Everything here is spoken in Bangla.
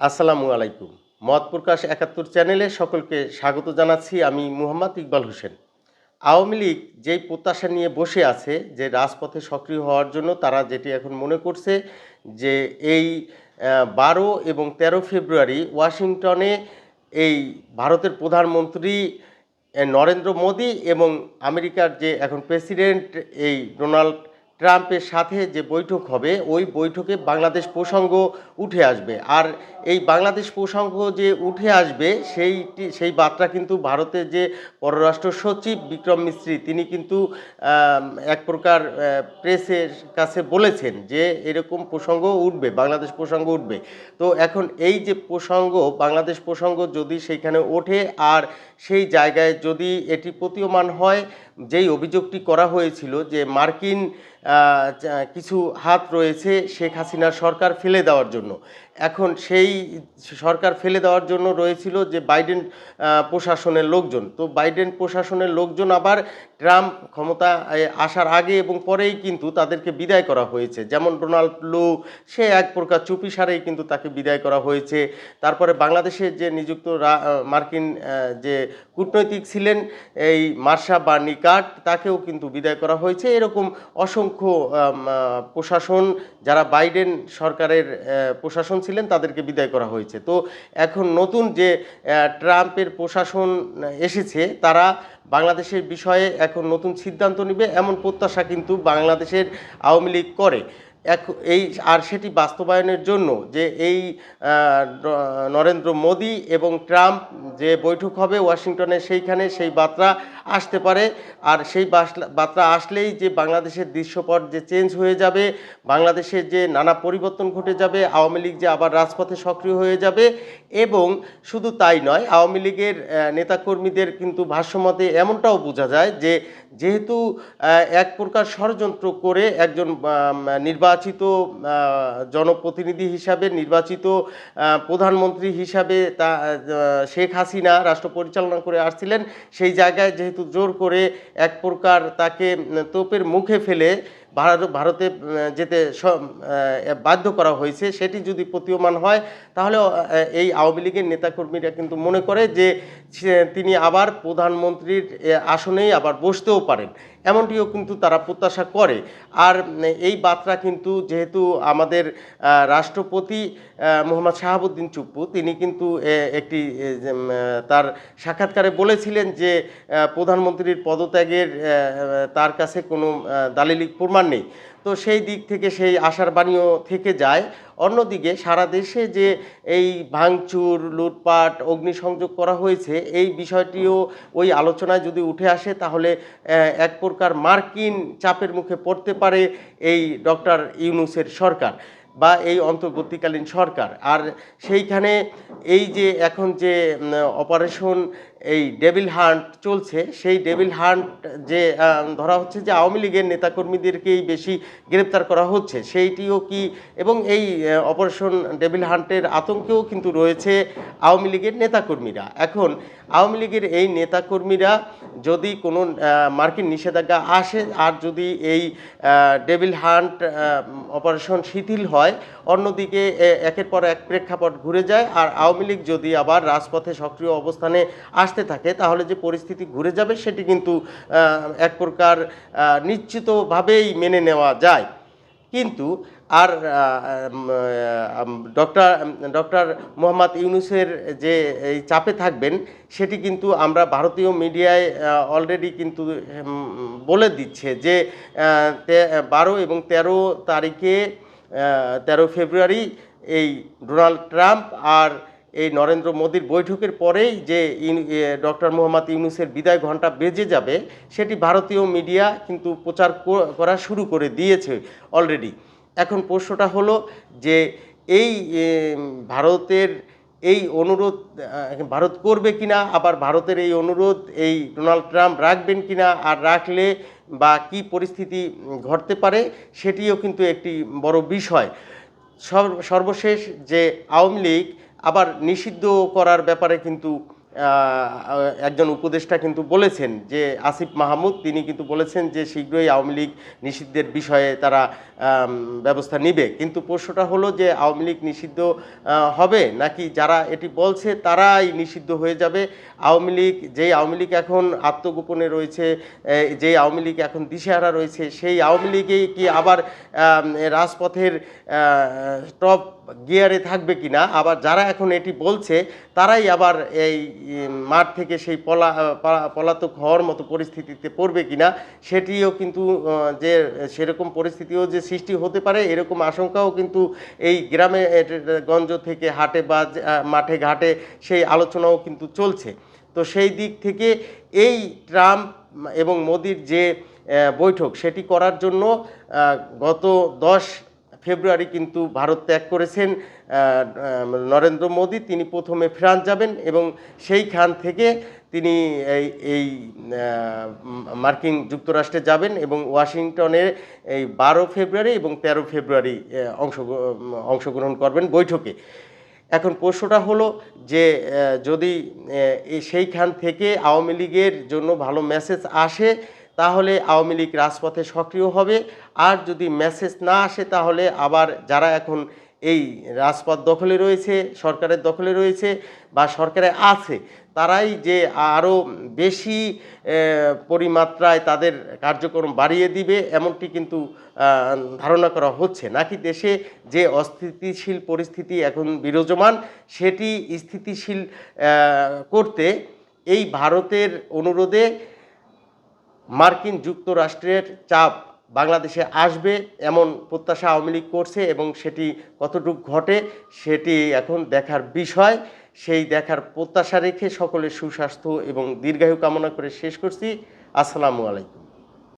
আসসালামু আলাইকুম। মত প্রকাশ একাত্তর চ্যানেলে সকলকে স্বাগত জানাচ্ছি আমি মুহাম্মদ ইকবাল হোসেন। আওয়ামী লীগ যেই প্রত্যাশা নিয়ে বসে আছে, যে রাজপথে সক্রিয় হওয়ার জন্য তারা যেটি এখন মনে করছে, যে এই বারো এবং তেরো ফেব্রুয়ারি ওয়াশিংটনে এই ভারতের প্রধানমন্ত্রী নরেন্দ্র মোদী এবং আমেরিকার যে এখন প্রেসিডেন্ট, এই ডোনাল্ড ট্রাম্পের সাথে যে বৈঠক হবে, ওই বৈঠকে বাংলাদেশ প্রসঙ্গ উঠে আসবে। আর এই বাংলাদেশ প্রসঙ্গ যে উঠে আসবে, সেইটি, সেই বার্তা কিন্তু ভারতের যে পররাষ্ট্র সচিব বিক্রম মিস্ত্রি, তিনি কিন্তু এক প্রকার প্রেসের কাছে বলেছেন যে এরকম প্রসঙ্গ উঠবে, বাংলাদেশ প্রসঙ্গ উঠবে। তো এখন এই যে প্রসঙ্গ, বাংলাদেশ প্রসঙ্গ যদি সেইখানে ওঠে, আর সেই জায়গায় যদি এটি প্রতীয়মান হয়, যেই অভিযোগটি করা হয়েছিল যে মার্কিন কিছু হাত রয়েছে শেখ হাসিনার সরকার ফেলে দেওয়ার জন্য। এখন সেই সরকার ফেলে দেওয়ার জন্য রয়েছিল যে বাইডেন প্রশাসনের লোকজন। তো বাইডেন প্রশাসনের লোকজন আবার ট্রাম্প ক্ষমতা আসার আগে এবং পরেই কিন্তু তাদেরকে বিদায় করা হয়েছে। যেমন ডোনাল্ড লু, সে এক প্রকার চুপিসারেই কিন্তু তাকে বিদায় করা হয়েছে। তারপরে বাংলাদেশে যে নিযুক্ত মার্কিন যে কূটনৈতিক ছিলেন, এই মার্শা বা নিকাট তাকেও কিন্তু বিদায় করা হয়েছে। এরকম অসংখ্য আহ, প্রশাসন যারা বাইডেন সরকারের প্রশাসন ছিলেন তাদেরকে বিদায় করা হয়েছে। তো এখন নতুন যে ট্রাম্পের প্রশাসন এসেছে তারা বাংলাদেশের বিষয়ে এখন নতুন সিদ্ধান্ত নেবে এমন প্রত্যাশা কিন্তু বাংলাদেশের আওয়ামী লীগ করে। এক এই, আর সেটি বাস্তবায়নের জন্য যে এই নরেন্দ্র মোদী এবং ট্রাম্প যে বৈঠক হবে ওয়াশিংটনে সেইখানে সেই বার্তা আসতে পারে। আর সেই বার্তা আসলেই যে বাংলাদেশের দৃশ্যপট যে চেঞ্জ হয়ে যাবে, বাংলাদেশের যে নানা পরিবর্তন ঘটে যাবে, আওয়ামী লীগ যে আবার রাজপথে সক্রিয় হয়ে যাবে এবং শুধু তাই নয়, আওয়ামী লীগের নেতাকর্মীদের কিন্তু ভাষ্যমতে এমনটাও বোঝা যায় যে যেহেতু এক প্রকার ষড়যন্ত্র করে একজন নির্বাচিত জনপ্রতিনিধি হিসাবে, নির্বাচিত প্রধানমন্ত্রী হিসাবে তা শেখ হাসিনা রাষ্ট্র পরিচালনা করে আসছিলেন, সেই জায়গায় যেহেতু জোর করে এক প্রকার তাকে তোপের মুখে ফেলে ভারত, ভারতে যেতে বাধ্য করা হয়েছে, সেটি যদি প্রতীয়মান হয়, তাহলে এই আওয়ামী লীগের নেতাকর্মীরা কিন্তু মনে করে যে তিনি আবার প্রধানমন্ত্রীর আসনেই আবার বসতেও পারেন। এমনটিও কিন্তু তারা প্রত্যাশা করে। আর এই বার্তা কিন্তু যেহেতু আমাদের রাষ্ট্রপতি মোহাম্মদ শাহাবুদ্দিন চুপ্পু, তিনি কিন্তু একটি তার সাক্ষাৎকারে বলেছিলেন যে প্রধানমন্ত্রীর পদত্যাগের তার কাছে কোনো দালিলিক প্রমাণ নেই। তো সেই দিক থেকে সেই আশার বাণীও থেকে যায়। অন্যদিকে সারা দেশে যে এই ভাঙচুর, লুটপাট, অগ্নিসংযোগ করা হয়েছে, এই বিষয়টিও ওই আলোচনায় যদি উঠে আসে, তাহলে এক প্রকার মার্কিন চাপের মুখে পড়তে পারে এই ডক্টর ইউনুসের সরকার বা এই অন্তর্বর্তীকালীন সরকার। আর সেইখানে এই যে এখন যে অপারেশন এই ডেভিল হান্ট চলছে, সেই ডেভিল হান্ট যে ধরা হচ্ছে যে আওয়ামী লীগের নেতাকর্মীদেরকেই বেশি গ্রেপ্তার করা হচ্ছে, সেইটিও কি, এবং এই অপারেশন ডেভিল হান্টের আতঙ্কেও কিন্তু রয়েছে আওয়ামী লীগের নেতাকর্মীরা। এখন, আওয়ামী লীগের এই নেতাকর্মীরা যদি কোনো মার্কিন নিষেধাজ্ঞা আসে, আর যদি এই ডেভিল হান্ট অপারেশন শিথিল হয়, অন্যদিকে একের পর এক প্রেক্ষাপট ঘুরে যায়, আর আওয়ামী লীগ যদি আবার রাজপথে সক্রিয় অবস্থানে আসতে থাকে, তাহলে যে পরিস্থিতি ঘুরে যাবে সেটি কিন্তু এক প্রকার নিশ্চিতভাবেই মেনে নেওয়া যায়। কিন্তু আর ডক্টর ডক্টর মোহাম্মদ ইউনুসের যে এই চাপে থাকবেন, সেটি কিন্তু আমরা ভারতীয় মিডিয়ায় অলরেডি কিন্তু বলে দিচ্ছে যে বারো এবং তেরো তারিখে তেরো ফেব্রুয়ারি এই ডোনাল্ড ট্রাম্প আর এই নরেন্দ্র মোদীর বৈঠকের পরেই যে ডক্টর মোহাম্মদ ইউনুসের বিদায় ঘণ্টা বেজে যাবে, সেটি ভারতীয় মিডিয়া কিন্তু প্রচার করা শুরু করে দিয়েছে অলরেডি এখন প্রশ্নটা হলো যে এই ভারতের এই অনুরোধ ভারত করবে কিনা, আবার ভারতের এই অনুরোধ, এই ডোনাল্ড ট্রাম্প রাখবেন কিনা, আর রাখলে বা কি পরিস্থিতি ঘটতে পারে, সেটিও কিন্তু একটি বড় বিষয়। সর্বশেষ যে আওয়ামী লীগ আবার নিষিদ্ধ করার ব্যাপারে কিন্তু একজন উপদেষ্টা কিন্তু বলেছেন যে আসিফ মাহমুদ, তিনি কিন্তু বলেছেন যে শীঘ্রই আওয়ামী লীগ নিষিদ্ধের বিষয়ে তারা ব্যবস্থা নিবে। কিন্তু প্রশ্নটা হলো যে আওয়ামী লীগ নিষিদ্ধ হবে? নাকি যারা এটি বলছে তারাই নিষিদ্ধ হয়ে যাবে? আওয়ামী লীগ, যেই আওয়ামী লীগ এখন আত্মগোপনে রয়েছে যেই আওয়ামী লীগ এখন দিশেহারা রয়েছে, সেই আওয়ামী লীগেই কি আবার রাজপথের টপ গিয়ারে থাকবে কিনা? আবার যারা এখন এটি বলছে, তারাই আবার এই মাঠ থেকে সেই পলা পলাতক হওয়ার মতো পরিস্থিতিতে পড়বে কিনা, সেটিও কিন্তু যে সেরকম পরিস্থিতিও যে সৃষ্টি হতে পারে, এরকম আশঙ্কাও কিন্তু এই গ্রামে গঞ্জ থেকে হাটে বা মাঠে ঘাটে সেই আলোচনাও কিন্তু চলছে। তো সেই দিক থেকে এই ট্রাম্প এবং মোদির যে বৈঠক, সেটি করার জন্য গত দশ ফেব্রুয়ারি কিন্তু ভারত ত্যাগ করেছেন নরেন্দ্র মোদী। তিনি প্রথমে ফ্রান্স যাবেন এবং সেইখান থেকে তিনি এই এই মার্কিন যুক্তরাষ্ট্রে যাবেন এবং ওয়াশিংটনে এই বারো ফেব্রুয়ারি এবং তেরো ফেব্রুয়ারি অংশ, অংশগ্রহণ করবেন বৈঠকে। এখন প্রশ্নটা হলো যে যদি সেইখান থেকে আওয়ামী লীগের জন্য ভালো মেসেজ আসে তাহলে আওয়ামী লীগ রাজপথে সক্রিয় হবে। আর যদি মেসেজ না আসে তাহলে আবার যারা এখন এই রাজপথ দখলে রয়েছে, সরকারের দখলে রয়েছে বা সরকারে আছে, তারাই যে আরও বেশি পরিমাত্রায় তাদের কার্যক্রম বাড়িয়ে দিবে এমনটি কিন্তু ধারণা করা হচ্ছে। নাকি দেশে যে অস্থিতিশীল পরিস্থিতি এখন বিরাজমান সেটি স্থিতিশীল করতে এই ভারতের অনুরোধে মার্কিন যুক্তরাষ্ট্রের চাপ বাংলাদেশে আসবে এমন প্রত্যাশা আওয়ামী লীগ করছে এবং সেটি কতটুকু ঘটে সেটি এখন দেখার বিষয়। সেই দেখার প্রত্যাশা রেখে সকলের সুস্বাস্থ্য এবং দীর্ঘায়ু কামনা করে শেষ করছি। আসসালামু আলাইকুম।